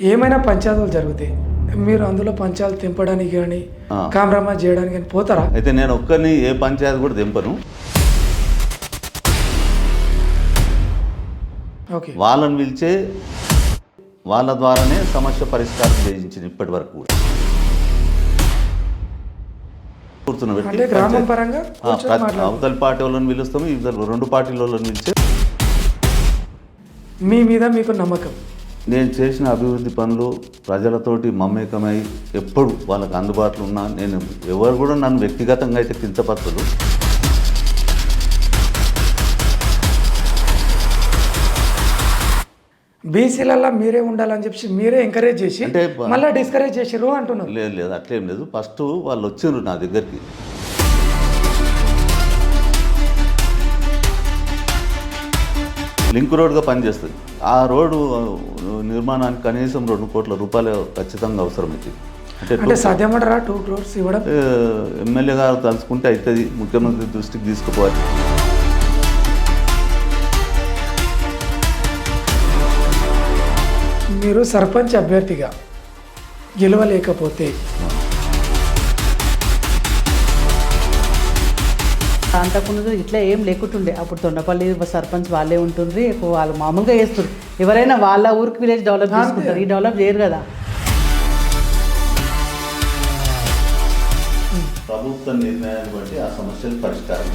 ఏమైనా పంచాయతీలు జరుగుతాయి మీరు అందులో పంచాయతీలు తెంపడానికి కానీ ఆ. కాంప్రమైజ్ చేయడానికి కానీ పోతారా? అయితే నేను ఒక్కరిని ఏ పంచాయతీ కూడా దింపను ఓకే. వాళ్ళని పిలిచే వాళ్ళ ద్వారానే సమస్య పరిష్కారం చేయించింది ఇప్పటి వరకు కూడా. అవతల పార్టీ వాళ్ళని పిలుస్తాము ఇవతల రెండు పార్టీల వాళ్ళని పిలిచి మీ మీద మీకు నమ్మకం. నేను చేసిన అభివృద్ధి పనులు ప్రజలతోటి మమేకమై ఎప్పుడు వాళ్ళకి అందుబాటులో ఉన్నా నేను ఎవరు కూడా నన్ను వ్యక్తిగతంగా అయితే కించపరచదు బీసీలలో మీరే ఉండాలని చెప్పి మీరే ఎంకరేజ్ చేసి మళ్ళీ డిస్కరేజ్ చేసిర్రు అంటున్నారు. లేదు లేదు అట్లేం లేదు. ఫస్ట్ వాళ్ళు వచ్చిండ్రు నా దగ్గరికి. లింక్ రోడ్గా పనిచేస్తుంది. ఆ రోడ్డు నిర్మాణానికి కనీసం రెండు కోట్ల రూపాయలు ఖచ్చితంగా అవసరమైంది అంటే అంటే సాధ్యమంటారా? టూ క్రోర్స్ ఇవ్వడం? ఎమ్మెల్యే గారు తలుచుకుంటే అవుతుంది. ముఖ్యమంత్రి దృష్టికి తీసుకుపోవాలి. మీరు సర్పంచ్ అభ్యర్థిగా గెలవలేకపోతే అంతకుముందు ఇట్లా ఏం లేకుంటుండే. అప్పుడు తొండపల్లి సర్పంచ్ వాళ్ళే ఉంటుండ్రి ఎక్కువ వాళ్ళు మామూలుగా చేస్తారు ఎవరైనా వాళ్ళ ఊరికి విలేజ్ డెవలప్ చేసుకుంటారు. ఈ డెవలప్ చేయరు కదా. ప్రభుత్వ నిర్ణయాన్ని బట్టి ఆ సమస్యలు పరిష్కారం.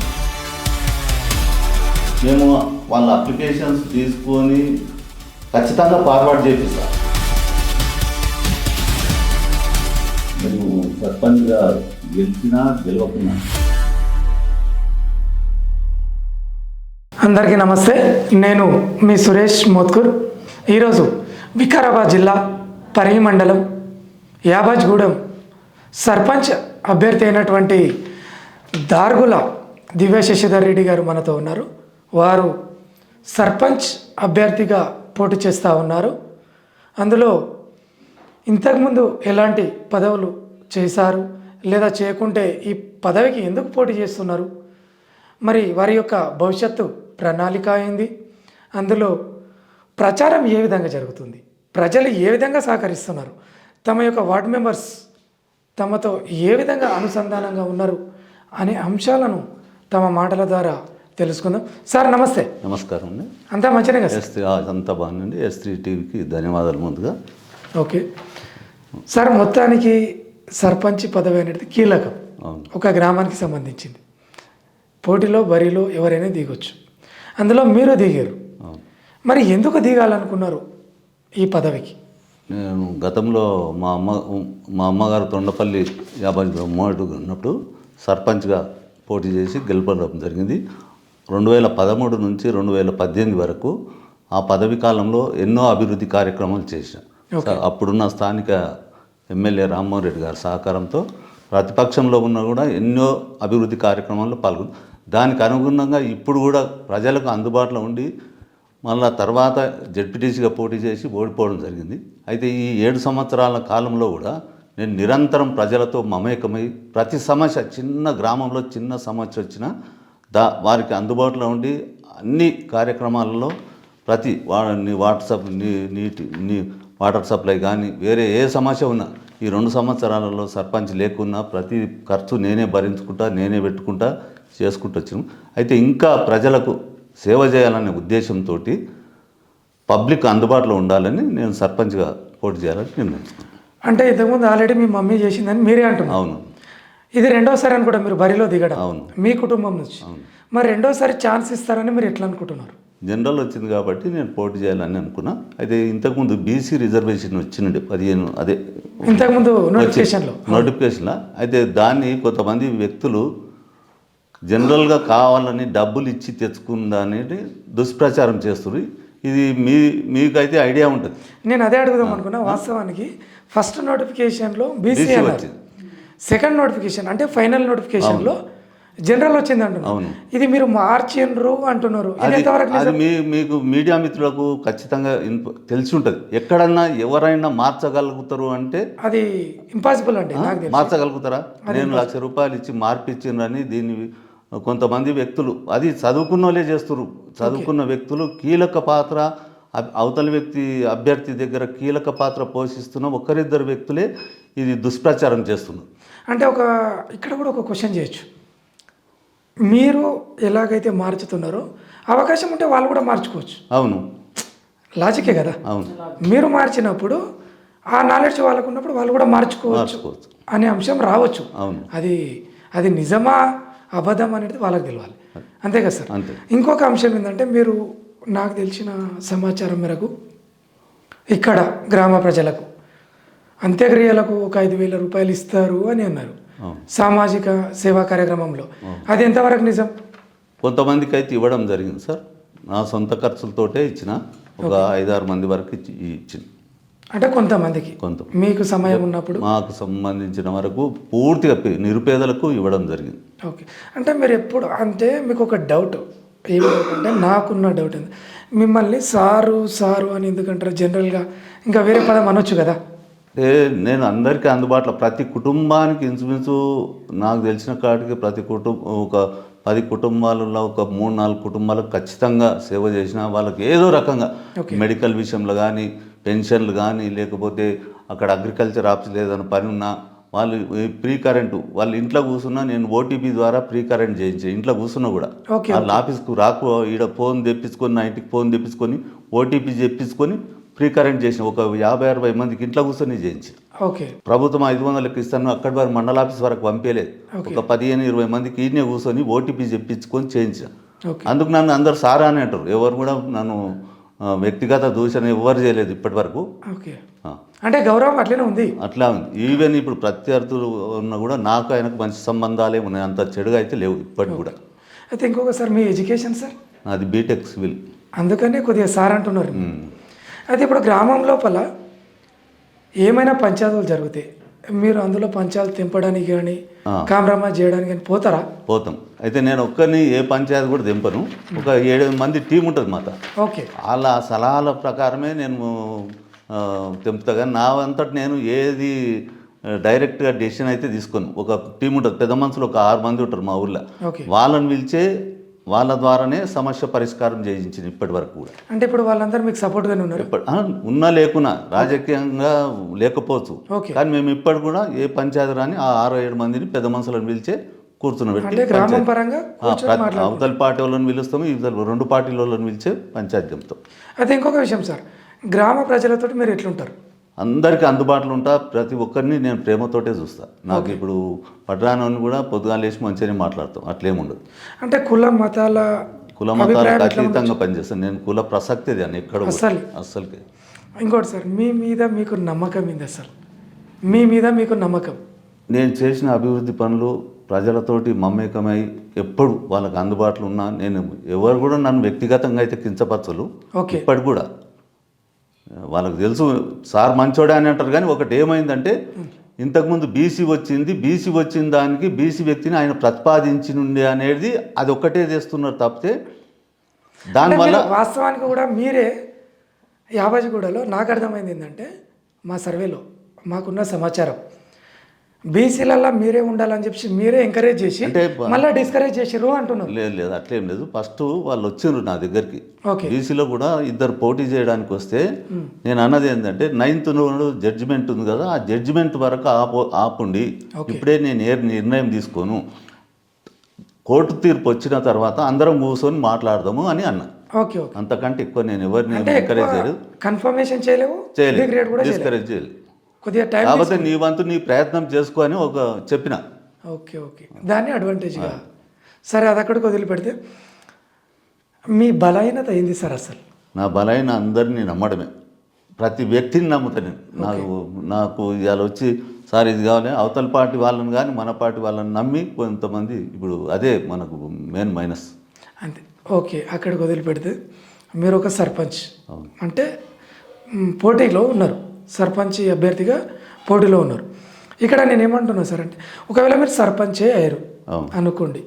మేము వాళ్ళ అప్లికేషన్స్ తీసుకొని ఖచ్చితంగా ఫార్వర్డ్ చేపిస్తాం. మేము సర్పంచ్గా గెలిచినా గెలవకున్నా అందరికీ నమస్తే. నేను మీ సురేష్ మోత్కూర్. ఈరోజు వికారాబాద్ జిల్లా పరిగి మండలం యాబాజ్గూడెం సర్పంచ్ అభ్యర్థి అయినటువంటి దార్గుల దివ్య శశిధర్ రెడ్డి గారు మనతో ఉన్నారు. వారు సర్పంచ్ అభ్యర్థిగా పోటీ చేస్తూ ఉన్నారు. అందులో ఇంతకుముందు ఎలాంటి పదవులు చేశారు? లేదా చేయకుంటే ఈ పదవికి ఎందుకు పోటీ చేస్తున్నారు? మరి వారి యొక్క భవిష్యత్తు ప్రణాళిక అయింది. అందులో ప్రచారం ఏ విధంగా జరుగుతుంది? ప్రజలు ఏ విధంగా సహకరిస్తున్నారు? తమ యొక్క వార్డ్ మెంబర్స్ తమతో ఏ విధంగా అనుసంధానంగా ఉన్నారు అనే అంశాలను తమ మాటల ద్వారా తెలుసుకుందాం. సార్ నమస్తే. నమస్కారం అండి. అంతా మంచిదే కదా సార్? ఎస్ త్రీ అంతా బాగుందండి ఎస్ త్రీ టీవీకి ధన్యవాదాలు ముందుగా. ఓకే. సార్ మొత్తానికి సర్పంచ్ పదవి అనేది కీలకం. అవును. ఒక గ్రామానికి సంబంధించింది. పోటీలో బరిలో ఎవరైనా దిగొచ్చు. అందులో మీరు దిగారు. మరి ఎందుకు దిగాలనుకున్నారు ఈ పదవికి? నేను గతంలో మా అమ్మ మా అమ్మగారు తొండపల్లి యాభై మూడు ఉన్నప్పుడు సర్పంచ్గా పోటీ చేసి గెలుపడం జరిగింది. రెండు వేల పదమూడు నుంచి రెండు వేల పద్దెనిమిది వరకు ఆ పదవి కాలంలో ఎన్నో అభివృద్ధి కార్యక్రమాలు చేశాను అప్పుడున్న స్థానిక ఎమ్మెల్యే రామ్మోహన్ రెడ్డి గారి సహకారంతో ప్రతిపక్షంలో ఉన్నా కూడా ఎన్నో అభివృద్ధి కార్యక్రమాల్లో పాల్గొని దానికి అనుగుణంగా ఇప్పుడు కూడా ప్రజలకు అందుబాటులో ఉండి మళ్ళా తర్వాత జడ్పీటీసీగా పోటీ చేసి ఓడిపోవడం జరిగింది. అయితే ఈ ఏడు సంవత్సరాల కాలంలో కూడా నేను నిరంతరం ప్రజలతో మమేకమై ప్రతి సమస్య చిన్న గ్రామంలో చిన్న సమస్య వచ్చినా దా వారికి అందుబాటులో ఉండి అన్ని కార్యక్రమాలలో ప్రతి వా నీ వాట్సాప్ నీ నీటి నీ వాటర్ సప్లై కానీ వేరే ఏ సమస్య ఉన్నా ఈ రెండు సంవత్సరాలలో సర్పంచ్ లేకున్నా ప్రతి ఖర్చు నేనే భరించుకుంటా నేనే పెట్టుకుంటా. చేసుకుంటూ వచ్చాను. అయితే ఇంకా ప్రజలకు సేవ చేయాలనే ఉద్దేశంతో పబ్లిక్ అందుబాటులో ఉండాలని నేను సర్పంచ్గా పోటీ చేయాలని నిర్ణయించుకున్నాను. అంటే ఇంతకుముందు ఆల్రెడీ మీ మమ్మీ చేసిందని మీరే అంటున్నారు. అవును. ఇది రెండోసారి అని కూడా మీరు బరిలో దిగడం అవును. మీ కుటుంబం నుంచి. మరి రెండోసారి ఛాన్స్ ఇస్తారని మీరు ఎట్లా అనుకుంటున్నారు? జనరల్ వచ్చింది కాబట్టి నేను పోటీ చేయాలని అనుకున్నా. అయితే ఇంతకుముందు బీసీ రిజర్వేషన్ వచ్చిండే పదిహేను అదే ఇంతకుముందు నోటిఫికేషన్లో నోటిఫికేషన్లో అయితే దాన్ని కొంతమంది వ్యక్తులు జనరల్గా కావాలని డబ్బులు ఇచ్చి తెచ్చుకుందా అనేది దుష్ప్రచారం చేస్తున్నారు ఇది మీ మీకైతే ఐడియా ఉంటుంది. నేను అదే అడుగుదాం అనుకున్నా వాస్తవానికి ఫస్ట్ నోటిఫికేషన్లో బీసీ వచ్చింది. సెకండ్ నోటిఫికేషన్ అంటే ఫైనల్ నోటిఫికేషన్లో జనరల్ వచ్చింది అవును. ఇది మీరు మార్చిండ్రు అంటున్నారు. అది మీ మీకు మీడియా మిత్రులకు ఖచ్చితంగా తెలిసి ఉంటుంది ఎక్కడన్నా ఎవరైనా మార్చగలుగుతారు అంటే అది ఇంపాసిబుల్ అండి మార్చగలుగుతారా? నేను లక్ష రూపాయలు ఇచ్చి మార్పిచ్చిండ్రని దీన్ని కొంతమంది వ్యక్తులు అది చదువుకున్న వాళ్ళే చేస్తున్నారు చదువుకున్న వ్యక్తులు కీలక పాత్ర అవతల వ్యక్తి అభ్యర్థి దగ్గర కీలక పాత్ర పోషిస్తున్న ఒకరిద్దరు వ్యక్తులే ఇది దుష్ప్రచారం చేస్తున్నారు. అంటే ఒక ఇక్కడ కూడా ఒక క్వశ్చన్ చేయొచ్చు. మీరు ఎలాగైతే మార్చుతున్నారో అవకాశం ఉంటే వాళ్ళు కూడా మార్చుకోవచ్చు. అవును. లాజికే కదా? అవును. మీరు మార్చినప్పుడు ఆ నాలెడ్జ్ వాళ్ళకు ఉన్నప్పుడు వాళ్ళు కూడా మార్చుకోవచ్చు మార్చుకోవచ్చు. అనే అంశం రావచ్చు. అవును. అది అది నిజమా? అబద్ధం అనేది వాళ్ళకి తెలియాలి అంతే కదా సార్? ఇంకొక అంశం ఏంటంటే మీరు నాకు తెలిసిన సమాచారం మేరకు ఇక్కడ గ్రామ ప్రజలకు అంత్యక్రియలకు ఒక ఐదు వేల రూపాయలు ఇస్తారు అని అన్నారు. సామాజిక సేవా కార్యక్రమంలో. అది ఎంతవరకు నిజం? కొంతమందికి అయితే ఇవ్వడం జరిగింది సార్. నా సొంత ఖర్చులతోటే ఇచ్చిన. ఒక ఐదారు మంది వరకు ఇచ్చి ఇచ్చింది. అంటే కొంతమందికి. కొంత. మీకు సమయం ఉన్నప్పుడు? మాకు సంబంధించిన వరకు పూర్తిగా నిరుపేదలకు ఇవ్వడం జరిగింది. ఓకే. అంటే మీరు ఎప్పుడు అంటే మీకు ఒక డౌట్. ఏమి డౌట్ అంటే నాకున్న డౌట్ ఉంది మిమ్మల్ని సారు సారు అని ఎందుకంటారు? జనరల్గా ఇంకా వేరే పదం అనొచ్చు కదా? అంటే నేను అందరికీ అందుబాటులో ప్రతి కుటుంబానికి ఇంచుమించు నాకు తెలిసిన కాడికి ప్రతి కుటుంబం ఒక పది కుటుంబాలలో ఒక మూడు నాలుగు కుటుంబాలకు ఖచ్చితంగా సేవ చేసిన వాళ్ళకి ఏదో రకంగా మెడికల్ విషయంలో కానీ పెన్షన్లు కానీ లేకపోతే అక్కడ అగ్రికల్చర్ ఆఫీస్ లేదన్న పని ఉన్నా వాళ్ళు ప్రీ కరెంటు వాళ్ళు ఇంట్లో కూర్చున్నా నేను ఓటీపీ ద్వారా ప్రీ కరెంట్ చేయించే ఇంట్లో కూర్చున్నా కూడా. వాళ్ళ ఆఫీస్కు రాకు ఈడ ఫోన్ తెప్పించుకొని నా ఇంటికి ఫోన్ తెప్పించుకొని ఓటీపీ చెప్పించుకొని ఫ్రీ కరెంట్ చేసిన. ఒక యాభై అరవై మందికి ఇంట్లో కూర్చొని చేయించి. ఓకే. ప్రభుత్వం ఐదు వందలకి ఇస్తాను అక్కడి వరకు మండల ఆఫీస్ వరకు పంపించలేదు ఒక పదిహేను ఇరవై మందికి ఈయనే కూర్చొని ఓటీపీ చెప్పించుకొని చేయించాను అందుకు నన్ను అందరు సారా అని అంటారు. ఎవరు కూడా నన్ను వ్యక్తిగత దూషణ ఎవరు చేయలేదు ఇప్పటి వరకు. ఓకే. అంటే గౌరవం అట్లనే ఉంది. అట్లా ఉంది. ఈవెన్ ఇప్పుడు ప్రత్యర్థులు ఉన్నా కూడా నాకు ఆయనకు మంచి సంబంధాలే ఉన్నాయి. అంత చెడుగా అయితే లేవు ఇప్పటికి కూడా. అయితే ఇంకొక సార్ మీ ఎడ్యుకేషన్ సార్? నాది బీటెక్ సివిల్ అందుకనే కొద్దిగా సార్ అంటున్నారు. అయితే ఇప్పుడు గ్రామం లోపల ఏమైనా పంచాయతీలు జరుగుతాయి మీరు అందులో పంచాయతీ తెంపడానికి కానీ. కామ్రామా చేయడానికి కానీ పోతారా? పోతాం. అయితే నేను ఒక్కరిని ఏ పంచాయతీ కూడా దింపను ఒక ఏడు మంది టీం ఉంటుంది మాత. ఓకే. వాళ్ళ సలహాల ప్రకారమే నేను తెంపుతా. కానీ నా అంతటి నేను ఏది డైరెక్ట్గా డెసిషన్ అయితే తీసుకోను. ఒక టీం ఉంటుంది. పెద్ద మనుషులు ఒక ఆరు మంది ఉంటారు మా ఊర్లో. వాళ్ళని పిలిచే వాళ్ళ ద్వారానే సమస్య పరిష్కారం చేయించింది ఇప్పటి వరకు కూడా. అంటే ఇప్పుడు వాళ్ళందరూ మీకు సపోర్ట్గానే ఉన్నారు. ఉన్నా లేకున్నా రాజకీయంగా లేకపోవచ్చు. కానీ మేము ఇప్పటి కూడా ఏ పంచాయతీ రాని ఆ ఆరు ఏడు మందిని పెద్ద మనుషులను పిలిచే కూర్చుని అంటే గ్రామం పరంగా కూర్చొని మాట్లాడు అవతల పార్టీ వాళ్ళని పిలుస్తాము ఇవతల రెండు పార్టీల వాళ్ళని పిలిచే పంచాయతీ అయితే ఇంకొక విషయం సార్ గ్రామ ప్రజలతో మీరు ఎట్లుంటారు? అందరికీ అందుబాటులో ఉంటా ప్రతి ఒక్కరిని నేను ప్రేమతోటే చూస్తా. నాకు ఇప్పుడు పట్టణాన్ని కూడా పొద్దుగా లేచి మంచిగానే మాట్లాడతాం అట్లేముండదు అంటే కుల మతాల కుల మతాలకు అతీతంగా పనిచేస్తాను. నేను కుల ప్రసక్తి దాన్ని ఎక్కడ. అస్సలకి. ఇంకోటి సార్ మీ మీద మీకు నమ్మకం ఏంది అసలు? మీ మీద మీకు నమ్మకం? నేను చేసిన అభివృద్ధి పనులు ప్రజలతోటి మమేకమై ఎప్పుడు వాళ్ళకి అందుబాటులో ఉన్నా నేను ఎవరు కూడా నన్ను వ్యక్తిగతంగా అయితే కించపరచలు ఓకే. ఇప్పటికి కూడా. వాళ్ళకి తెలుసు సార్ మంచోడే అని అంటారు కానీ ఒకటి ఏమైందంటే ఇంతకుముందు బీసీ వచ్చింది బీసీ వచ్చిన దానికి బీసీ వ్యక్తిని ఆయన ప్రతిపాదించి ఉండే అనేది అది ఒక్కటే చేస్తున్నారు తప్పితే దానివల్ల వాస్తవానికి కూడా మీరే యాబాజిగూడలో నాకు అర్థమైంది ఏంటంటే మా సర్వేలో మాకున్న సమాచారం. బీసీలల్లో మీరే ఉండాలని చెప్పి మీరే ఎంకరేజ్ చేసి మళ్ళీ డిస్కరేజ్ చేసిర్రు అంటున్నారు. లేదు లేదు అట్లేం లేదు. ఫస్ట్ వాళ్ళు వచ్చిండ్రు నా దగ్గరికి. ఓకే. బీసీలో కూడా ఇద్దరు పోటీ చేయడానికి వస్తే నేను అన్నది ఏంటంటే నైన్త్ జడ్జిమెంట్ ఉంది కదా ఆ జడ్జిమెంట్ వరకు ఆపు ఆపుండి. ఇప్పుడే నేను ఏ నిర్ణయం తీసుకోను. కోర్టు తీర్పు వచ్చిన తర్వాత అందరం కూర్చొని మాట్లాడదాము అని అన్న. ఓకే అంతకంటే ఎక్కువ నేను ఎవరిని ఎంకరేజ్ చేయలేదు. కన్ఫర్మేషన్ చేయలేవు? చేయలేదు. డిస్కరేజ్ చేయలేదు. కొద్దిగా టైం కాకపోతే నీ వంతు నీ ప్రయత్నం చేసుకో అని ఒక చెప్పిన. Okay okay. దాన్ని అడ్వాంటేజ్గా సరే అది అక్కడికి వదిలిపెడితే మీ బలహీనత ఏంది సార్ అసలు? నా బలైన అందరినీ నమ్మడమే. ప్రతి వ్యక్తిని నమ్ముతా నేను. నాకు నాకు ఇవాళ వచ్చి సార్ ఇది కావాలి. అవతల పార్టీ వాళ్ళని కానీ మన పార్టీ వాళ్ళని నమ్మి కొంతమంది ఇప్పుడు అదే మనకు మెయిన్ మైనస్ అంతే. ఓకే అక్కడికి వదిలిపెడితే మీరు ఒక సర్పంచ్. అంటే పోటీలో ఉన్నారు. సర్పంచ్ అభ్యర్థిగా పోటీలో ఉన్నారు. ఇక్కడ నేను ఏమంటున్నా సార్ అంటే ఒకవేళ మీరు సర్పంచే అయ్యారు. అనుకోండి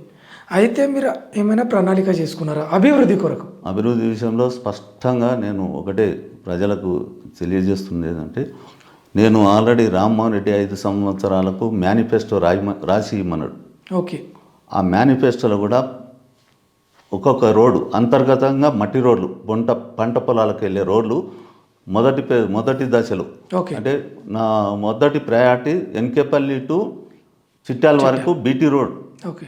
అయితే మీరు ఏమైనా ప్రణాళిక చేసుకున్నారా? అభివృద్ధి కొరకు. అభివృద్ధి విషయంలో స్పష్టంగా నేను ఒకటే ప్రజలకు తెలియజేస్తుంది ఏంటంటే నేను ఆల్రెడీ రామ్మోహన్ రెడ్డి ఐదు సంవత్సరాలకు మేనిఫెస్టో రాయి రాసి ఇమ్మన్నాడు. ఓకే. ఆ మేనిఫెస్టోలో కూడా ఒక్కొక్క రోడ్డు అంతర్గతంగా మట్టి రోడ్లు పంట పంట పొలాలకు వెళ్ళే రోడ్లు మొదటి మొదటి దశలో. ఓకే. అంటే నా మొదటి ప్రయారిటీ ఎన్కేపల్లి టు చిట్యాల వరకు బీటీ రోడ్. ఓకే.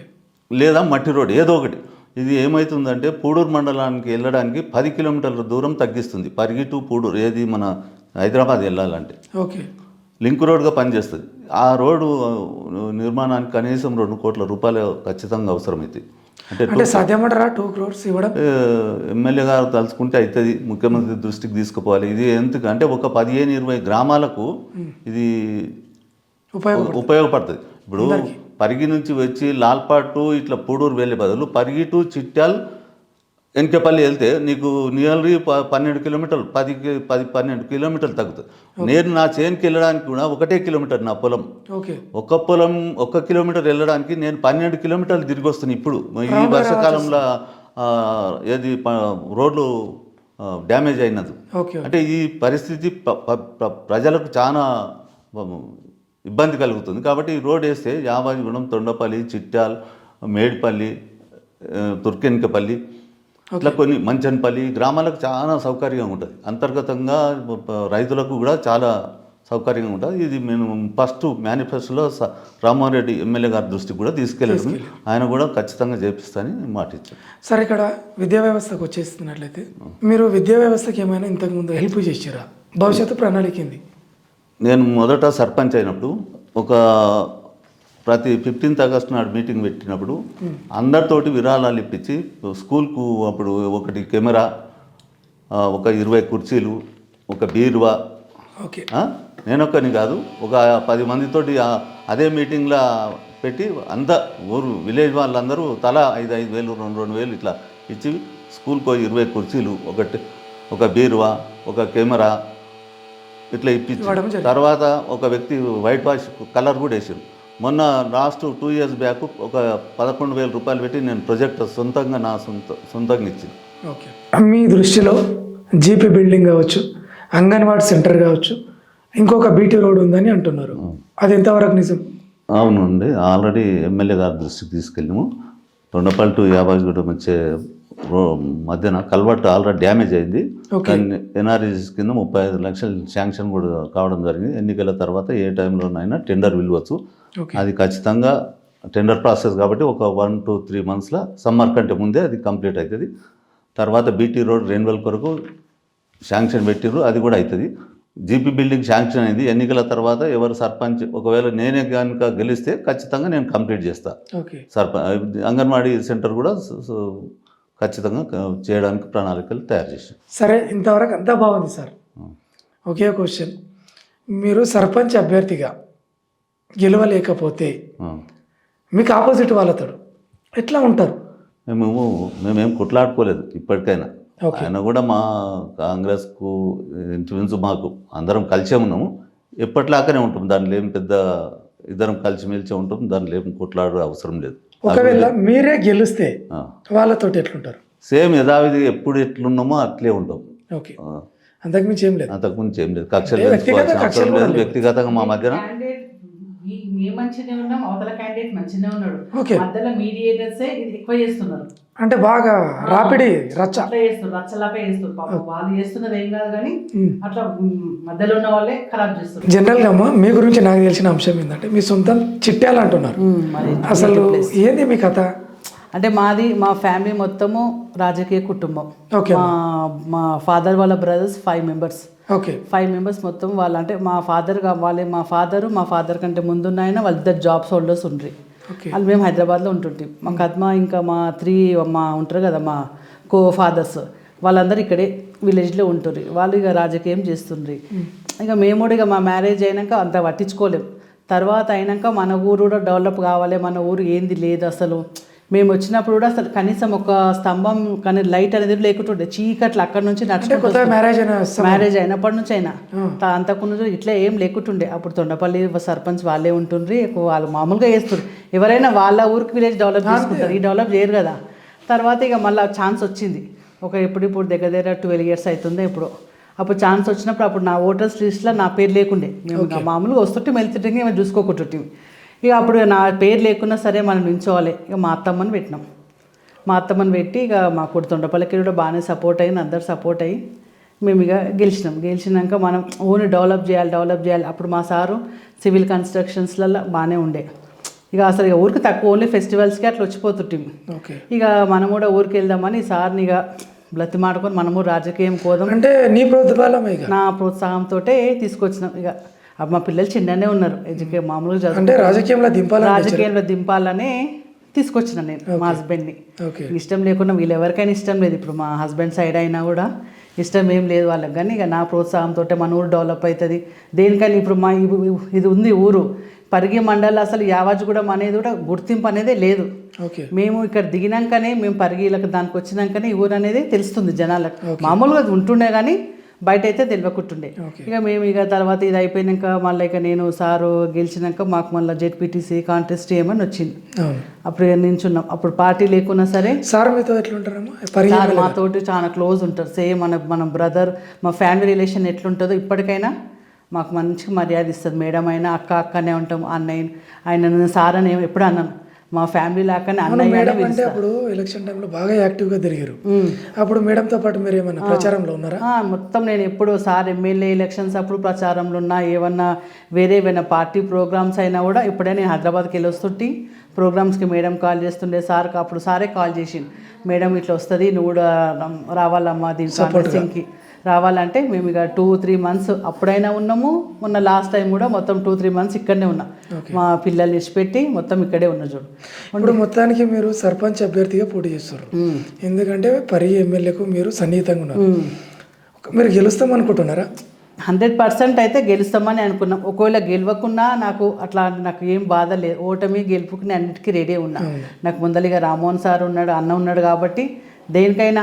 లేదా మట్టి రోడ్ ఏదో ఒకటి. ఇది ఏమవుతుందంటే పూడూరు మండలానికి వెళ్ళడానికి పది కిలోమీటర్ల దూరం తగ్గిస్తుంది. పరిగి టు పూడూరు ఏది మన హైదరాబాద్ వెళ్ళాలంటే. ఓకే. లింక్ రోడ్గా పనిచేస్తుంది. ఆ రోడ్డు నిర్మాణానికి కనీసం రెండు కోట్ల రూపాయలు ఖచ్చితంగా అవసరమవుతాయి అంటే సాధ్యమంటారా? టూ క్రోర్స్ ఇవ్వడం? ఎమ్మెల్యే గారు తలుచుకుంటే అవుతుంది ముఖ్యమంత్రి దృష్టికి తీసుకుపోవాలి. ఇది ఎందుకు అంటే ఒక పదిహేను ఇరవై గ్రామాలకు ఇది ఉపయోగం ఉపయోగపడుతుంది. ఇప్పుడు పరిగి నుంచి వచ్చి లాల్పాటు ఇట్లా పూడూరు వెళ్ళే బదులు పరిగి టు చిట్యాల్ వెనకపల్లి వెళ్తే నీకు నియర్లీ ప- పన్నెండు కిలోమీటర్లు పది పది పన్నెండు కిలోమీటర్లు తగ్గుతుంది. నేను నా చేనుకి వెళ్ళడానికి కూడా ఒకటే కిలోమీటర్ నా పొలం. ఓకే. ఒక్క పొలం ఒక్క కిలోమీటర్ వెళ్ళడానికి నేను పన్నెండు కిలోమీటర్లు తిరిగి వస్తున్నాను ఇప్పుడు. ఈ వర్షాకాలంలో ఏది రోడ్లు డ్యామేజ్ అయినది. ఓకే. అంటే ఈ పరిస్థితి ప్రజలకు చాలా ఇబ్బంది కలుగుతుంది. కాబట్టి ఈ రోడ్ వేస్తే యాబాజిగూడెం తొండపల్లి చిట్యాల్ మేడిపల్లి తుర్కెనికపల్లి ఇట్లా కొన్ని మంచన్పల్లి గ్రామాలకు చాలా సౌకర్యంగా ఉంటుంది. అంతర్గతంగా రైతులకు కూడా చాలా సౌకర్యంగా ఉంటుంది. ఇది మేము ఫస్ట్ మేనిఫెస్టోలో స- రామ్మోహన్ రెడ్డి ఎమ్మెల్యే గారి దృష్టికి కూడా తీసుకెళ్ళడం. ఆయన కూడా ఖచ్చితంగా చేపిస్తానని మాట ఇచ్చారు. సరే ఇక్కడ విద్యా వ్యవస్థకు వచ్చేస్తున్నట్లయితే మీరు విద్యా వ్యవస్థకి ఏమైనా ఇంతకుముందు హెల్ప్ చేసిరా భవిష్యత్తు ప్రణాళిక ఏంది? నేను మొదట సర్పంచ్ అయినప్పుడు ఒక ప్రతి ఫిఫ్టీన్త్ ఆగస్ట్ నాడు మీటింగ్ పెట్టినప్పుడు అందరితోటి విరాళాలు ఇప్పించి స్కూల్కు అప్పుడు ఒకటి కెమెరా ఒక ఇరవై కుర్చీలు ఒక బీరువా. ఓకే. నేనొక్కని కాదు ఒక పది మందితోటి అదే మీటింగ్లో పెట్టి అంత ఊరు విలేజ్ వాళ్ళందరూ తలా ఐదు ఐదు వేలు రెండు రెండు వేలు ఇట్లా ఇచ్చి స్కూల్కి పోయి ఇరవై కుర్చీలు ఒకటి ఒక బీరువా ఒక కెమెరా ఇట్లా ఇప్పించి. తర్వాత ఒక వ్యక్తి వైట్ వాష్ కలర్ కూడా వేసారు మొన్న లాస్ట్ టూ ఇయర్స్ బ్యాక్ ఒక పదకొండు వేల రూపాయలు పెట్టి నేను ప్రొజెక్ట్ సొంతంగా నా సొంత సొంతంగా ఇచ్చింది ఓకే. మీ దృష్టిలో జీపీ బిల్డింగ్ కావచ్చు అంగన్వాడీ సెంటర్ కావచ్చు ఇంకొక బీటీ రోడ్ ఉందని అంటున్నారు. అది ఎంతవరకు నిజం? అవునండి ఆల్రెడీ ఎమ్మెల్యే గారి దృష్టికి తీసుకెళ్ళాము తొండపల్లి టు యాబాజిగూడెం వచ్చే మధ్యన కల్వర్ట్ ఆల్రెడీ డ్యామేజ్ అయింది. దాన్ని ఎన్ఆర్ఈస్ కింద ముప్పై ఐదు లక్షలు శాంక్షన్ కూడా కావడం జరిగింది. ఎన్నికల తర్వాత ఏ టైంలోనైనా టెండర్ పిలవచ్చు ఓకే. అది ఖచ్చితంగా టెండర్ ప్రాసెస్ కాబట్టి ఒక వన్ టు త్రీ మంత్స్లో సమ్మర్ కంటే ముందే అది కంప్లీట్ అవుతుంది. తర్వాత బీటీ రోడ్ రెన్యువల్ కొరకు శాంక్షన్ పెట్టిర్రు అది కూడా అవుతుంది. జీపీ బిల్డింగ్ శాంక్షన్ అయింది. ఎన్నికల తర్వాత ఎవరు సర్పంచ్ ఒకవేళ నేనే కనుక గెలిస్తే ఖచ్చితంగా నేను కంప్లీట్ చేస్తా. ఓకే. సర్ప అంగన్వాడీ సెంటర్ కూడా ఖచ్చితంగా చేయడానికి ప్రణాళికలు తయారు చేసాం సరే ఇంతవరకు అంతా బాగుంది సార్. ఒకే క్వశ్చన్. మీరు సర్పంచ్ అభ్యర్థిగా గెలవలేకపోతే మీకు ఆపోజిట్ వాళ్ళతో ఎట్లా ఉంటారు? మేము మేమేం కొట్లాడుకోలేదు ఇప్పటికైనా. ఆయన కూడా మా కాంగ్రెస్కు ఇంచుమించు మాకు. అందరం కలిసే ఉన్నాము. ఎప్పటిలాగానే ఉంటాం. దాంట్లో ఏం పెద్ద ఇద్దరం కలిసిమెలిసి ఉంటాం. దాంట్లో ఏం కొట్లాడే అవసరం లేదు. ఒకవేళ మీరే గెలిస్తే ఆ. వాళ్ళతోటి ఎట్లుంటారు? సేమ్ యథావిధి ఎప్పుడు ఎట్లున్నామో అట్లే ఉంటాం. ఓకే. అంతకుమించి ఏం లేదు. అంతకుముందు ఏం లేదు. కక్షలు. వ్యక్తిగతంగా మా మధ్యన మంచిగానే ఉన్నాం అవతల క్యాండిడేట్ మంచిగానే ఉన్నాడు. ఓకే. మధ్యలో మీడియేటర్సే ఎక్కువ చేస్తున్నారు. అంటే బాగా రాపిడి రచ్చ. అట్లా చేస్తారు రచ్చలాగా చేస్తారు పాపం వాళ్ళు చేస్తున్నది ఏం కాదు కానీ. అట్లా మధ్యలో ఉన్న వాళ్ళే ఖరాబ్ చేస్తారు జనరల్గా అమ్మ మీ గురించి నాకు తెలిసిన అంశం ఏంటంటే మీ సొంతం మరి అసలు ఏంది మీ కథ? అంటే మాది మా ఫ్యామిలీ మొత్తము రాజకీయ కుటుంబం. ఓకే. మా మా ఫాదర్ వాళ్ళ brothers five members. Okay. Five members మొత్తం వాళ్ళు అంటే మా ఫాదర్ వాళ్ళే మా ఫాదరు మా ఫాదర్ కంటే ముందున్న ఆయన వాళ్ళిద్దరు జాబ్స్ హోల్డర్స్ ఉండ్రి. ఓకే. వాళ్ళు మేము హైదరాబాద్లో ఉంటుంటాం మా కద్మ ఇంకా మా త్రీ మా ఉంటారు కదా మా కో ఫాదర్స్ వాళ్ళందరూ ఇక్కడే విలేజ్లో ఉంటుర్రి వాళ్ళు ఇక రాజకీయం చేస్తుండ్రి. ఇక మేము కూడా ఇక మా మ్యారేజ్ అయినాక అంత పట్టించుకోలేం. తర్వాత అయినాక మన ఊరు కూడా డెవలప్ కావాలి. మన ఊరు ఏంది లేదు అసలు. మేము వచ్చినప్పుడు కూడా అసలు కనీసం ఒక స్తంభం కానీ లైట్ అనేది లేకుంటుండే. చీకట్లు అక్కడ నుంచి నడుచుకుంటూ మ్యారేజ్. మ్యారేజ్ అయినప్పటి నుంచి అయినా. అంతకుముందు ఇట్లా ఏం లేకుంటుండే. అప్పుడు తొండపల్లి సర్పంచ్ వాళ్ళే ఉంటుండ్రి. వాళ్ళు మామూలుగా చేస్తారు ఎవరైనా వాళ్ళ ఊరికి విలేజ్ డెవలప్ చేసుకుంటారు. ఈ డెవలప్ చేయరు కదా. తర్వాత ఇక మళ్ళీ ఛాన్స్ వచ్చింది. ఒక ఇప్పుడు ఇప్పుడు దగ్గర దగ్గర ట్వెల్వ్ ఇయర్స్ అవుతుంది ఇప్పుడు. అప్పుడు ఛాన్స్ వచ్చినప్పుడు అప్పుడు నా ఓటర్స్ లిస్ట్లో నా పేరు లేకుండే. మేము మామూలుగా వస్తుంటే వెళ్తుంటే మేము చూసుకోకుంటుంటే ఇక అప్పుడు నా పేరు లేకున్నా సరే మనం నించోవాలి ఇక మా అత్తమ్మని పెట్టినాం. మా అత్తమ్మని పెట్టి ఇక మా కొడు తొండపల్లికి కూడా బాగానే సపోర్ట్ అయ్యి అందరు సపోర్ట్ అయ్యి మేము ఇక గెలిచినాం. గెలిచినాక మనం ఓన్ డెవలప్ చేయాలి డెవలప్ చేయాలి. అప్పుడు మా సారు సివిల్ కన్స్ట్రక్షన్స్లలో బాగానే ఉండే. ఇక అసలు ఇక ఊరికి తక్కువ ఓన్లీ ఫెస్టివల్స్కి అట్లా వచ్చిపోతుంటాం ఇక మనం కూడా ఊరికి వెళ్దామని సార్ని ఇక బ్రతిమాడుకొని మనము రాజకీయం కోదాం అంటే నీ ఇక? నా ప్రోత్సాహంతో తీసుకొచ్చినాం. ఇక మా పిల్లలు చిన్ననే ఉన్నారు. ఎడ్యుకే మామూలుగా అంటే రాజకీయంలో దింపాలని రాజకీయంలో దింపాలనే తీసుకొచ్చిన నేను మా హస్బెండ్ని. ఇష్టం లేకుండా వీళ్ళు ఎవరికైనా ఇష్టం లేదు. ఇప్పుడు మా హస్బెండ్ సైడ్ అయినా కూడా ఇష్టం ఏం లేదు వాళ్ళకి. కానీ ఇక నా ప్రోత్సాహంతో మన ఊరు డెవలప్ అవుతుంది. దేనికని ఇప్పుడు మా ఇది ఉంది ఊరు. పరిగి మండలం అసలు యావాజ్గూడెం అనేది కూడా గుర్తింపు అనేదే లేదు. మేము ఇక్కడ దిగినాకనే మేము పరిగిలకు దానికి వచ్చినాకనే ఈ ఊరు అనేది తెలుస్తుంది జనాలకు. మామూలుగా ఉంటుండే కానీ బయట అయితే తెలియకుంటుండే. ఇక మేము ఇక తర్వాత ఇది అయిపోయినాక మళ్ళీ ఇక నేను సారు గెలిచినాక మాకు మళ్ళీ జెడ్పీటీసీ కాంటెస్ట్ ఏమని వచ్చింది. అప్పుడు నించున్నాం. అప్పుడు పార్టీ లేకున్నా సరే సార్ మీతో ఎట్లుంటారమ్మా? మాతోటి చాలా క్లోజ్ ఉంటారు. సేమ్ మన మన బ్రదర్ మా ఫ్యామిలీ రిలేషన్ ఎట్లుంటుందో ఇప్పటికైనా మాకు మంచిగా మర్యాద ఇస్తుంది. మేడం అయినా అక్క అక్కనే ఉంటాం అన్నయ్య ఆయన సార్ అని ఎప్పుడు అన్నాను మా ఫ్యామిలీ లాగానే అన్నయ్య అంటే అప్పుడు ఎలక్షన్ టైంలో బాగా యాక్టివ్గా తిరిగారు. అప్పుడు మేడంతో పాటు మీరు ఏమైనా ప్రచారంలో ఉన్నారా? మొత్తం నేను ఎప్పుడు సార్ ఎమ్మెల్యే ఎలక్షన్స్ అప్పుడు ప్రచారంలో ఉన్నా ఏమన్నా వేరే ఏమైనా పార్టీ ప్రోగ్రామ్స్ అయినా కూడా ఇప్పుడే నేను హైదరాబాద్కి వెళ్ళి వస్తుంటే ప్రోగ్రామ్స్కి మేడం కాల్ చేస్తుండే సార్కి అప్పుడు సారే కాల్ చేసిండు. మేడం ఇట్లా వస్తుంది నువ్వు కూడా రావాలమ్మా దీని కాంగ్రెసింగ్కి రావాలంటే మేము ఇక టూ త్రీ మంత్స్ అప్పుడైనా ఉన్నాము. మొన్న లాస్ట్ టైం కూడా మొత్తం టూ త్రీ మంత్స్ ఇక్కడనే ఉన్నా. మా పిల్లల్ని ఇచ్చిపెట్టి మొత్తం ఇక్కడే ఉన్నా చూడు. ఇప్పుడు మొత్తానికి మీరు సర్పంచ్ అభ్యర్థిగా పోటీ చేస్తారు. ఎందుకంటే పరి ఎమ్మెల్యేకు మీరు సన్నిహితంగా ఉన్నారు. మీరు గెలుస్తాం అనుకుంటున్నారా హండ్రెడ్ పర్సెంట్ అయితే గెలుస్తామని అనుకున్నాం. ఒకవేళ గెలవకున్నా నాకు అట్లా నాకు ఏం బాధ లేదు. ఓటమి గెలుపుకి నేను అన్నిటికీ రెడీ ఉన్నా. నాకు ముందలిగా రామ్మోహన్ సార్ ఉన్నాడు అన్న ఉన్నాడు కాబట్టి దేనికైనా.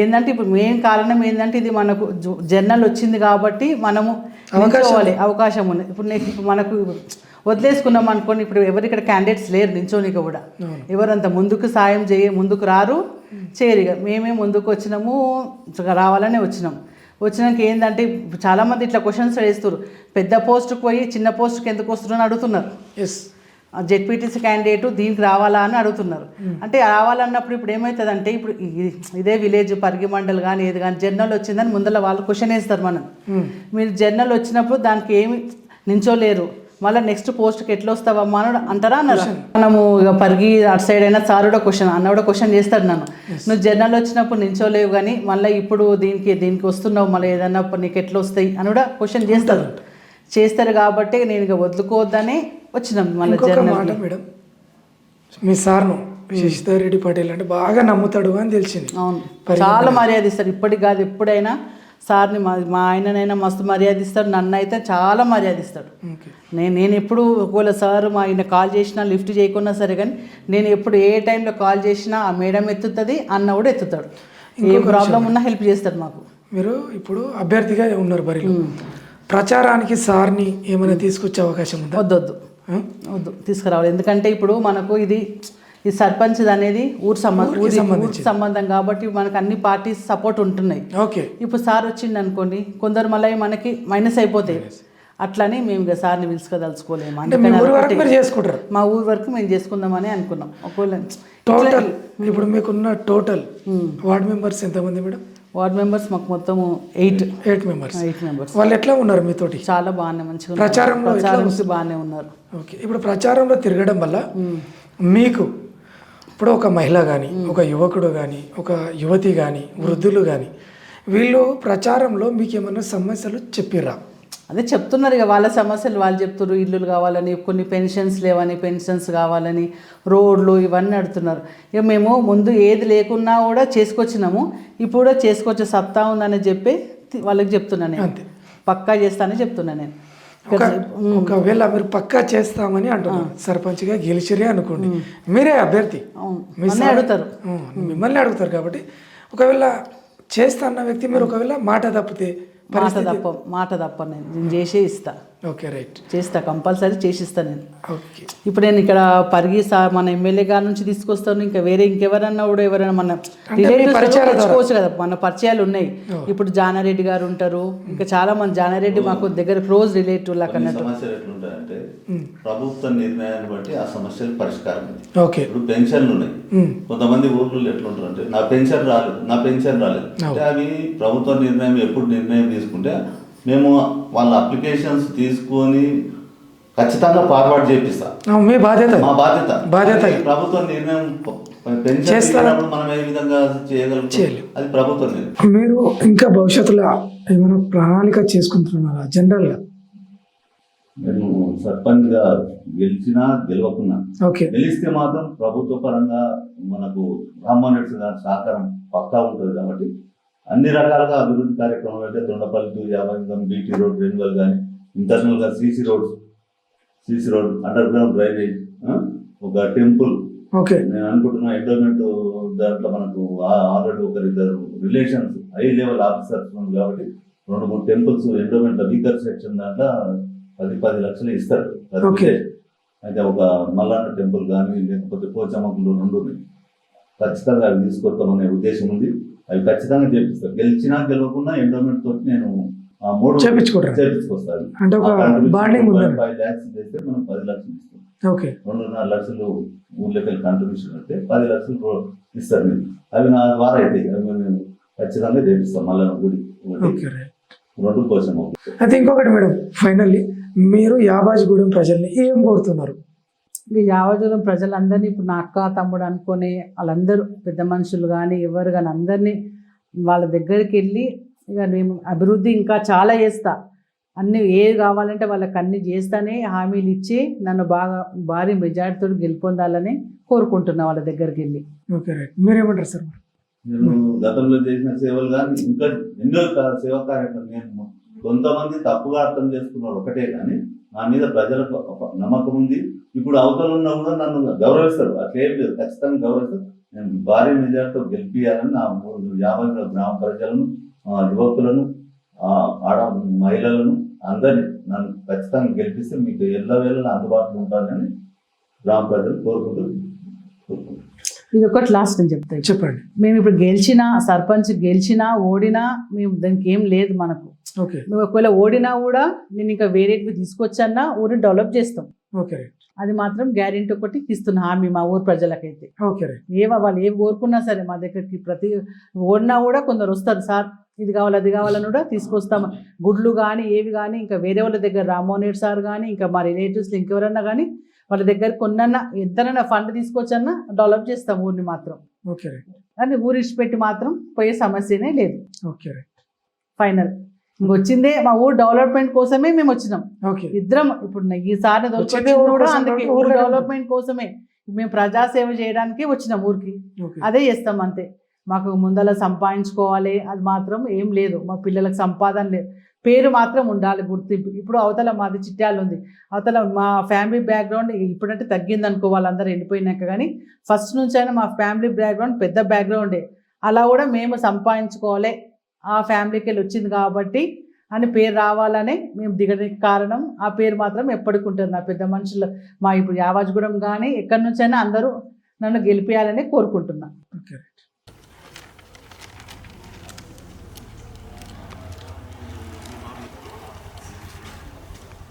ఏంటంటే ఇప్పుడు మెయిన్ కారణం ఏంటంటే ఇది మనకు జర్నల్ వచ్చింది కాబట్టి మనము నిల్చోవాలి అవకాశం ఉంది. ఇప్పుడు నెక్స్ట్ ఇప్పుడు మనకు వదిలేసుకున్నాం అనుకోండి ఇప్పుడు ఎవరు ఇక్కడ క్యాండిడేట్స్ లేరు నించోనికి కూడా. ఎవరంత ముందుకు సాయం చేయ ముందుకు రారు చేయరు ఇక. మేమే ముందుకు వచ్చినాము రావాలనే వచ్చినాం. వచ్చినాక ఏంటంటే చాలామంది ఇట్లా క్వశ్చన్స్ వేస్తారు పెద్ద పోస్టుకు పోయి చిన్న పోస్టుకి ఎందుకు వస్తున్నారని అడుగుతున్నారు. ఎస్ జెడ్పీటీసీ క్యాండిడేట్ దీనికి రావాలా అని అడుగుతున్నారు. అంటే రావాలన్నప్పుడు ఇప్పుడు ఏమవుతుంది అంటే ఇప్పుడు ఇదే విలేజ్ పరిగి మండల్ కానీ ఏది కానీ జర్నల్ వచ్చిందని ముందర వాళ్ళు క్వశ్చన్ వేస్తారు మనం మీరు జర్నల్ వచ్చినప్పుడు దానికి ఏమి నించోలేరు. మళ్ళీ నెక్స్ట్ పోస్ట్కి ఎట్లా వస్తావమ్మా అని అంటారా అన్నారు? మనము ఇక పరిగి అటు సైడ్ అయినా సార్ కూడా క్వశ్చన్ అన్న కూడా క్వశ్చన్ చేస్తాడు నన్ను. నువ్వు జర్నల్ వచ్చినప్పుడు నించోలేవు కానీ మళ్ళీ ఇప్పుడు దీనికి దీనికి వస్తున్నావు మళ్ళీ ఏదన్నా నీకు ఎట్లా వస్తాయి అని కూడా క్వశ్చన్ చేస్తారు. చేస్తారు కాబట్టి నేను ఇక వదులుకోవద్దని వచ్చినాం మళ్ళీ మాట మేడం. మీ సార్ను శశిధర్ రెడ్డి పటేల్ అంటే బాగా నమ్ముతాడు అని తెలిసింది. అవును. చాలా మర్యాద ఇస్తారు ఇప్పటికి కాదు ఎప్పుడైనా సార్ని మా మా ఆయననైనా మస్తు మర్యాద ఇస్తాడు నన్ను అయితే చాలా మర్యాద ఇస్తాడు నేను నేను ఎప్పుడు ఒకవేళ సార్ మా ఆయన కాల్ చేసినా లిఫ్ట్ చేయకున్నా సరే కానీ నేను ఎప్పుడు ఏ టైంలో కాల్ చేసినా ఆ మేడం ఎత్తుతుంది అన్న కూడా ఎత్తుతాడు. ఏ ప్రాబ్లం ఉన్నా హెల్ప్ చేస్తాడు మాకు. మీరు ఇప్పుడు అభ్యర్థిగా ఉన్నారు బరిలో. ప్రచారానికి సార్ని ఏమైనా తీసుకొచ్చే అవకాశం ఉందా? వద్దొద్దు? వద్దు తీసుకురావాలి. ఎందుకంటే ఇప్పుడు మనకు ఇది ఈ సర్పంచ్ అనేది ఊరు సంబంధం ఊరి ఊరికి సంబంధం కాబట్టి మనకు అన్ని పార్టీస్ సపోర్ట్ ఉంటున్నాయి. ఓకే. ఇప్పుడు సార్ వచ్చింది అనుకోండి కొందరు మళ్ళీ మనకి మైనస్ అయిపోతాయి. అట్లని మేము ఇక సార్ని పిలుచుకోదలుచుకోలేము. అంటే మా ఊరి వరకు మేము చేసుకుందామని అనుకున్నాం. ఒకవేళ టోటల్ ఇప్పుడు మీకున్న టోటల్ వార్డ్ మెంబర్స్ ఎంతమంది మేడం? వార్డ్ మెంబర్స్ మాకు మొత్తము eight. Eight members. Eight members. వాళ్ళు ఎట్లా ఉన్నారు మీతోటి? చాలా బాగానే మంచిగా. ప్రచారంలో ప్రచారంకి బాగానే ఉన్నారు. ఓకే. ఇప్పుడు ప్రచారంలో తిరగడం వల్ల మీకు ఇప్పుడు ఒక మహిళ కానీ ఒక యువకుడు కానీ ఒక యువతి కానీ వృద్ధులు కానీ వీళ్ళు ప్రచారంలో మీకు ఏమైనా సమస్యలు చెప్పిర్రా? అదే చెప్తున్నారు ఇక వాళ్ళ సమస్యలు వాళ్ళు చెప్తున్నారు ఇల్లులు కావాలని కొన్ని పెన్షన్స్ లేవని పెన్షన్స్ కావాలని రోడ్లు ఇవన్నీ అడుగుతున్నారు. ఇక మేము ముందు ఏది లేకున్నా కూడా చేసుకొచ్చినాము ఇప్పుడు కూడా చేసుకొచ్చే సత్తా ఉందని చెప్పి వాళ్ళకి చెప్తున్నాను నేను. పక్కా చేస్తానని చెప్తున్నా నేను. ఒక ఒకవేళ మీరు పక్కా చేస్తామని అంటున్నారు. సర్పంచ్గా గెలిచిరే అనుకోండి. మీరే అభ్యర్థి. అడుగుతారు. మిమ్మల్ని అడుగుతారు కాబట్టి ఒకవేళ చేస్తా అన్న వ్యక్తి మీరు ఒకవేళ మాట తప్పితే మాట తప్ప మాట తప్ప నేను చేసే ఇస్తా. ఓకే రైట్ చేస్తా కంపల్సరీ చేసిస్తా నేను. ఓకే ఇప్పుడు నేను ఇక్కడ పరిగి సార్ మన ఎమ్మెల్యే గారి నుంచి తీసుకొస్తాను ఇంకా వేరే ఇంకెవరన్నా కూడా ఎవరైనా మన? తెచ్చుకోవచ్చు కదా మన పరిచయాలు ఉన్నాయి. ఇప్పుడు జానారెడ్డి గారు ఉంటారు ఇంకా చాలా మంది జానారెడ్డి మాకు దగ్గర క్లోజ్ రిలేటివ్ లాగా కొన్ని అన్నట్టు సమస్యలు ఎట్లుంటాయంటే ప్రభుత్వ నిర్ణయాన్ని బట్టి ఆ సమస్యలు పరిష్కారం ఓకే ఇప్పుడు పెన్షన్లు ఉన్నాయి. మ్మ్. కొంతమంది ఊర్లలో ఎట్లుంటారు అంటే నా పెన్షన్ రాలేదు నా పెన్షన్ రాలేదు. అంటే అవి ప్రభుత్వ నిర్ణయం ఎప్పుడు నిర్ణయం తీసుకుంటే మేము వాళ్ళ అప్లికేషన్స్ తీసుకొని ఖచ్చితంగా ఫార్వర్డ్ చేపిస్తా. మీ బాధ్యత. మా బాధ్యత. బాధ్యత. ప్రభుత్వ నిర్ణయం మనం ఏ విధంగా చేయగలుగుతాం. అది ప్రభుత్వ నిర్ణయం. మీరు ఇంకా భవిష్యత్తులో ఏమైనా ప్రణాళిక చేసుకుంటున్నారా? జనరల్గా నేను సర్పంచ్గా గెలిచినా గెలవకున్నా. ఓకే. గెలిస్తే మాత్రం ప్రభుత్వ పరంగా మనకు రామ్మోహన్ రెడ్డి గారి సహకారం పక్కా ఉంటుంది కాబట్టి అన్ని రకాలుగా అభివృద్ధి కార్యక్రమాలు అంటే Dondapalli to Yabhangam BT road renewal కానీ ఇంటర్నల్గా CC roads CC road underground drainage ఒక టెంపుల్. ఓకే. నేను అనుకుంటున్నా ఎండోమెంట్ దాంట్లో మనకు ఆల్రెడీ ఒకరిద్దరు రిలేషన్స్ హై లెవెల్ ఆఫీసర్స్ ఉంది కాబట్టి రెండు మూడు టెంపుల్స్ ఎండోమెంట్ వీకర్ సెక్షన్ దాంట్లో పది పది లక్షలు ఇస్తారు. అయితే ఒక మల్లన్న టెంపుల్ కానీ లేకపోతే పోచమ్మకులు రెండు ఉన్నాయి. ఖచ్చితంగా అవి తీసుకొస్తామనే ఉద్దేశం ఉంది. అవి ఖచ్చితంగా చేపిస్తారు గెలిచినా గెలవకుండా ఎండోమెంట్ తోటి నేను మూడు చేపించుకుంటారు. చేపించుకొస్తాను అంటే ఒక. ఫైవ్ ల్యాక్స్ చేస్తే మనం పది లక్షలు ఇస్తాం. ఓకే. రెండున్నర లక్షలు ఊళ్ళకి కంట్రిబ్యూషన్ అంటే పది లక్షలు ఇస్తారు మీరు. అవి నా ద్వారా అయితే అవి నేను ఖచ్చితంగా చేపిస్తాం మళ్ళీ గుడి రెండు కోసం. అయితే ఇంకొకటి మేడం ఫైనల్లీ మీరు యాబాజిగూడెం ప్రజల్ని ఏం కోరుతున్నారు? ఈ యావజూరం ప్రజలందరినీ ఇప్పుడు నా అక్క తమ్ముడు అనుకొని వాళ్ళందరూ పెద్ద మనుషులు కానీ ఎవరు కానీ అందరినీ వాళ్ళ దగ్గరికి వెళ్ళి ఇక నేను అభివృద్ధి ఇంకా చాలా చేస్తా. అన్ని ఏ కావాలంటే వాళ్ళకి అన్ని చేస్తానే హామీలు ఇచ్చి నన్ను బాగా భారీ మెజార్టీతో గెలుపొందాలని కోరుకుంటున్నా వాళ్ళ దగ్గరికి వెళ్ళి. Okay right. మీరేమంటారు సార్ నేను గతంలో చేసిన సేవలు కానీ ఇంకా ఎన్నో సేవా కార్యక్రమం నేను కొంతమంది తప్పుగా అర్థం చేసుకున్నారు ఒకటే కానీ నా మీద ప్రజలకు నమ్మకం ఉంది. ఇప్పుడు అవతల ఉన్నా కూడా నన్ను గౌరవిస్తారు. అట్లేం లేదు. ఖచ్చితంగా గౌరవిస్తారు. నేను భారీ మెజార్టీతో గెలిపియాలని నా యాభై గ్రామ ప్రజలను ఆ, యువకులను ఆ, ఆడ మహిళలను అందరినీ నన్ను ఖచ్చితంగా గెలిపిస్తే మీకు ఎల్లవేళ అందుబాటులో ఉంటానని గ్రామ ప్రజలు కోరుకుంటూ కోరుకుంటున్నాను. ఇది ఒకటి లాస్ట్ నేను చెప్తాను చెప్పండి. మేము ఇప్పుడు గెలిచినా సర్పంచ్ గెలిచినా ఓడినా మేము దానికి ఏం లేదు మనకు. మేము ఒకవేళ ఓడినా కూడా నేను ఇంకా వేరేటివి తీసుకొచ్చన్నా ఊరిని డెవలప్ చేస్తాం. ఓకే. అది మాత్రం గ్యారెంటీ ఒకటి ఇస్తున్న హామీ మా ఊరు ప్రజలకైతే. ఓకే. ఏవ వాళ్ళు ఏవి కోరుకున్నా సరే మా దగ్గరికి ప్రతి ఓడినా కూడా కొందరు వస్తారు సార్. ఇది కావాలి అది కావాలని కూడా తీసుకొస్తాం. గుడ్లు కానీ ఏవి కానీ ఇంకా వేరే వాళ్ళ దగ్గర రెడ్డి సార్ కానీ ఇంకా మా రిలేటివ్స్ ఇంకెవరన్నా కానీ వాళ్ళ దగ్గర కొన్నన్నా ఎంతనైనా ఫండ్ తీసుకొచ్చన్నా డెవలప్ చేస్తాం ఊరిని మాత్రం. ఓకే. రైట్ కానీ ఊరు ఇచ్చిపెట్టి మాత్రం పోయే సమస్యనే లేదు. ఓకే. రైట్ ఫైనల్ ఇంకొచ్చిందే మా ఊరు డెవలప్మెంట్ కోసమే మేము వచ్చినాం. ఓకే. ఇద్దరం ఇప్పుడు ఈసారి వచ్చిందే కూడా అందుకే ఊరు డెవలప్మెంట్ కోసమే. మేము ప్రజాసేవ చేయడానికి వచ్చినాం ఊరికి. అదే చేస్తాం అంతే. మాకు ముందల సంపాదించుకోవాలి అది మాత్రం ఏం లేదు. మా పిల్లలకు సంపాదన లేదు. పేరు మాత్రం ఉండాలి గుర్తింపు. ఇప్పుడు అవతల మాది చిట్యాలు ఉంది అవతల మా ఫ్యామిలీ బ్యాక్గ్రౌండ్ ఇప్పుడంటే తగ్గింది అనుకో వాళ్ళందరూ వెళ్ళిపోయినాక కానీ ఫస్ట్ నుంచి అయినా మా ఫ్యామిలీ బ్యాక్గ్రౌండ్ పెద్ద బ్యాక్గ్రౌండే. అలా కూడా మేము సంపాదించుకోవాలి. ఆ ఫ్యామిలీకి వెళ్ళి వచ్చింది కాబట్టి అని పేరు రావాలని మేము దిగడానికి కారణం. ఆ పేరు మాత్రం ఎప్పటికి ఉంటుంది. నా పెద్ద మనుషులు మా ఇప్పుడు యావాజ్గూడెం కానీ ఎక్కడి నుంచైనా అందరూ నన్ను గెలిపించాలని కోరుకుంటున్నాను